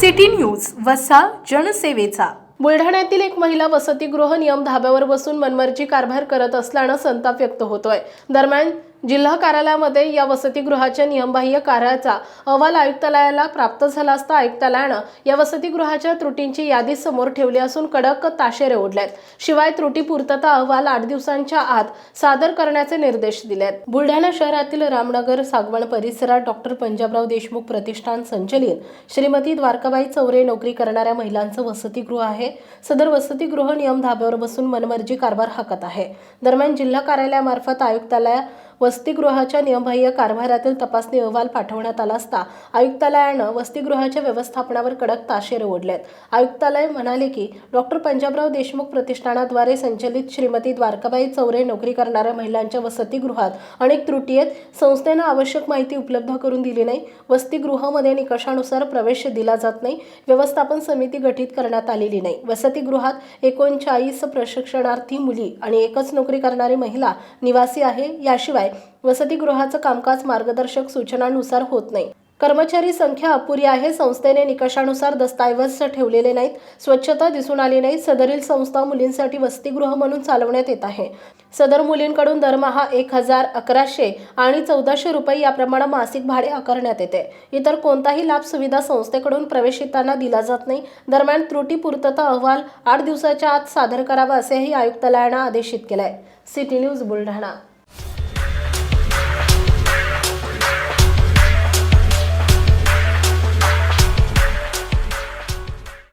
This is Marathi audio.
सिटी न्यूज वसा जनसेवेचा. बुलढाण्यातील एक महिला वसतिगृह नियम धाब्यावर बसून मनमर्जी कारभार करत असल्यानं संताप व्यक्त होतोय. दरम्यान जिल्हा कार्यालयामध्ये या वसतिगृहाच्या नियमबाह्य कार्याचा अहवाल आयुक्तालयाला प्राप्त झाला असता आयुक्तालयानं या वसतिगृहाच्या त्रुटींची यादी समोर ठेवली असून कडक ताशेरे ओढलेत. शिवाय त्रुटी पूर्तता अहवाल आठ दिवसांच्या आत सादर करण्याचे निर्देश दिलेत. बुलढाणा शहरातील रामनगर सागवण परिसरात डॉक्टर पंजाबराव देशमुख प्रतिष्ठान संचलित. श्रीमती द्वारकाबाई चौरे नोकरी करणाऱ्या महिलांचं वसतिगृह आहे. सदर वसतिगृह नियम धाब्यावर बसून मनमर्जी कारभार हाकत आहे. दरम्यान जिल्हा कार्यालयामार्फत आयुक्तालया वसतिगृहाच्या नियमबाह्य कारभारातील तपासणी अहवाल पाठवण्यात आला असता आयुक्तालयानं वसतिगृहाच्या व्यवस्थापनावर कडक ताशेरे ओढलेत. आयुक्तालय म्हणाले की डॉक्टर पंजाबराव देशमुख प्रतिष्ठानाद्वारे संचलित श्रीमती द्वारकाबाई चौरे नोकरी करणाऱ्या महिलांच्या वसतिगृहात अनेक त्रुटी आहेत. संस्थेनं आवश्यक माहिती उपलब्ध करून दिली नाही. वसतिगृहामध्ये निकषानुसार प्रवेश दिला जात नाही. व्यवस्थापन समिती गठीत करण्यात आलेली नाही. वसतिगृहात एकोणचाळीस प्रशिक्षणार्थी मुली आणि एकच नोकरी करणारी महिला निवासी आहे. याशिवाय वसतिगृहाचं कामकाज मार्गदर्शक सूचनांनुसार होत नाही. कर्मचारी संख्या अपुरी आहे. संस्थेने निकषानुसार दस्तऐवज ठेवलेले नाहीत. स्वच्छता दिसून आली नाही. सदरील संस्था मुलींसाठी वसतिगृह म्हणून चालवण्यात येत आहे. सदर मुलींकडून दरमहा एक हजार अकराशे आणि चौदाशे रुपये याप्रमाणे मासिक भाडे आकारण्यात येते. इतर कोणताही लाभ सुविधा संस्थेकडून प्रवेशितांना दिला जात नाही. दरम्यान त्रुटी पूर्तता अहवाल आठ दिवसाच्या आत सादर करावा असेही आयुक्तालयानं आदेशित केलाय. City news Buldhana.